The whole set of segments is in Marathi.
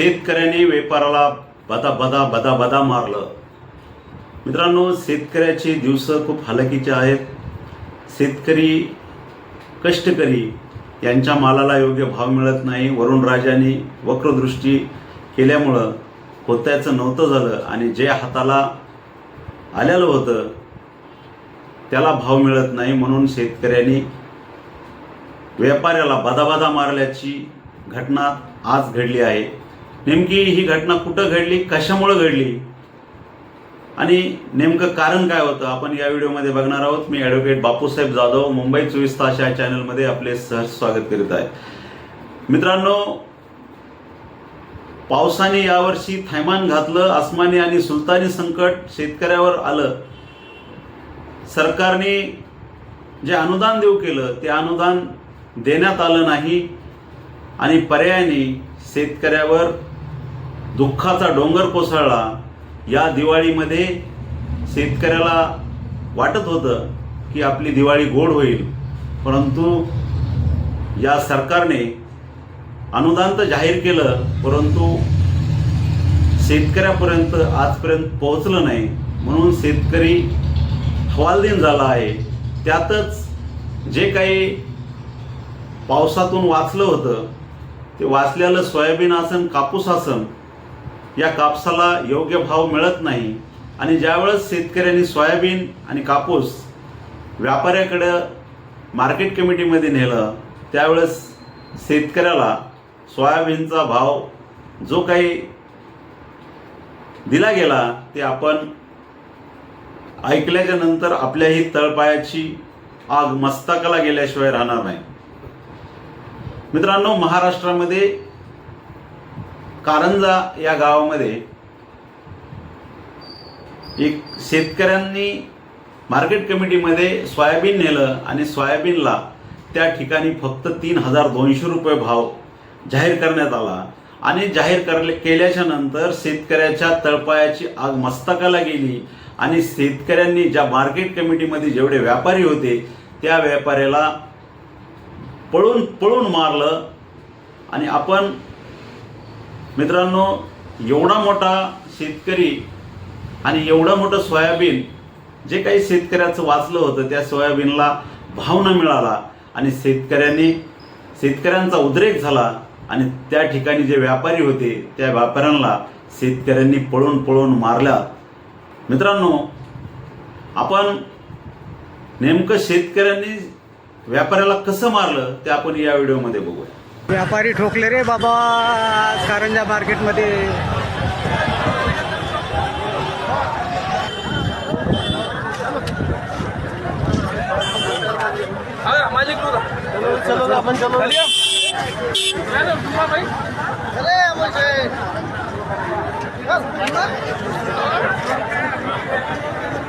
शेतकऱ्याने व्यापाराला बदा बदा बदा बदा मारलं. मित्रांनो शेतकऱ्याचे दिवस खूप हलकीचे आहेत. शेतकरी कष्टकरी यांच्या मालाला योग्य भाव मिळत नाही. वरुण राजाने वक्रदृष्टी केल्यामुळं होत्याचं नव्हतं झालं आणि जे हाताला आलेलं होतं त्याला भाव मिळत नाही म्हणून शेतकऱ्यांनी व्यापाऱ्याला बदाबदा मारल्याची घटना आज घडली आहे. नेमकी ही घटना कुठं घडली कशामुळं घडली? आणि नेमकं कारण काय होतं? आपण या व्हिडिओमध्ये बघणार आहोत. मी ॲडव्होकेट बापूसाहेब जाधव मुंबई चोवीस तास या चॅनलमध्ये आपले सहज स्वागत करीत आहे. मित्रांनो पावसाने यावर्षी थैमान घातलं आसमानी आणि सुलतानी संकट शेतकऱ्यावर आलं. सरकारने जे अनुदान देऊ केलं ते अनुदान देण्यात आलं नाही. आणि पर्यायाने शेतकऱ्यावर दुःखाचा डोंगर कोसळला. या दिवाळीमध्ये शेतकऱ्याला वाटत होतं की आपली दिवाळी गोड होईल. परंतु या सरकारने अनुदान तर जाहीर केलं परंतु शेतकऱ्यापर्यंत आजपर्यंत पोहोचलं नाही. म्हणून शेतकरी हवालदिन झाला आहे. त्यातच जे काही पावसातून वाचलं होतं ते वाचलेलं सोयाबीन आसन कापूस आसन या कापसाला योग्य भाव मिळत नाही. आणि ज्यावेळेस शेतकऱ्यांनी सोयाबीन आणि कापूस व्यापाऱ्याकडं मार्केट कमिटीमध्ये नेलं त्यावेळेस शेतकऱ्याला सोयाबीनचा भाव जो काही दिला गेला ते आपण ऐकल्याच्या नंतर आपल्याही तळपायाची आग मस्तकाला गेल्याशिवाय राहणार नाही. मित्रांनो महाराष्ट्रामध्ये कारंजा या गावामध्ये एक शेतकऱ्यांनी मार्केट कमिटीमध्ये सोयाबीन नेलं आणि सोयाबीनला त्या ठिकाणी फक्त तीन हजार दोनशे रुपये भाव जाहीर करण्यात आला. आणि जाहीर करले केल्याच्यानंतर शेतकऱ्याच्या तळपायाची आग मस्तकाला गेली आणि शेतकऱ्यांनी ज्या मार्केट कमिटीमध्ये जेवढे व्यापारी होते त्या व्यापाऱ्याला पळून पळून मारलं. आणि आपण मित्रांनो एवढा मोठा शेतकरी आणि एवढं मोठं सोयाबीन जे काही शेतकऱ्याचं वाचलं होतं त्या सोयाबीनला भाव न मिळाला आणि शेतकऱ्यांनी शेतकऱ्यांचा उद्रेक झाला आणि त्या ठिकाणी जे व्यापारी होते त्या व्यापाऱ्यांना शेतकऱ्यांनी पळून पळून मारल्या मित्रांनो आपण नेमकं शेतकऱ्यांनी व्यापाऱ्याला कसं मारलं ते आपण या व्हिडिओमध्ये बघूया. व्यापारी ठोकले रे बाबा. कारंजा मार्केटमध्ये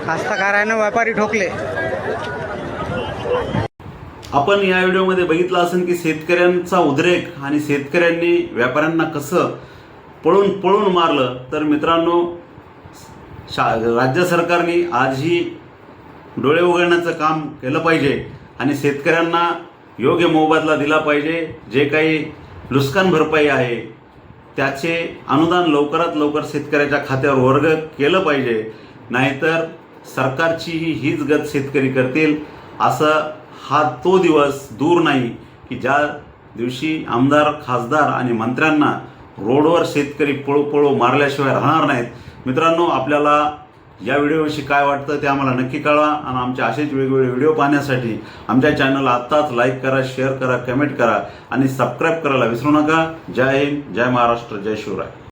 कास्तकारानं व्यापारी ठोकले. आपण या व्हिडिओमध्ये बघितलं असेल की शेतकऱ्यांचा उद्रेक आणि शेतकऱ्यांनी व्यापाऱ्यांना कसं पळून पळून मारलं तर मित्रांनो शा राज्य सरकारने आजही डोळे उघडण्याचं काम केलं पाहिजे आणि शेतकऱ्यांना योग्य मोबदला दिला पाहिजे. जे काही नुकसान भरपाई आहे त्याचे अनुदान लवकरात लवकर शेतकऱ्याच्या खात्यावर वर्ग केलं पाहिजे. नाहीतर सरकारचीही हीच गत शेतकरी करतील असं हा तो दिवस दूर नाही की ज्या दिवशी आमदार खासदार आणि मंत्र्यांना रोडवर शेतकरी पळू पळू मारल्याशिवाय राहणार नाहीत. मित्रांनो आपल्याला या व्हिडिओविषयी काय वाटतं ते आम्हाला नक्की कळवा आणि आमचे असेच वेगवेगळे व्हिडिओ पाहण्यासाठी आमच्या चॅनलला आत्ताच लाईक करा शेअर करा कमेंट करा आणि सबस्क्राईब करायला विसरू नका. जय हिंद जय महाराष्ट्र जय शिवराय.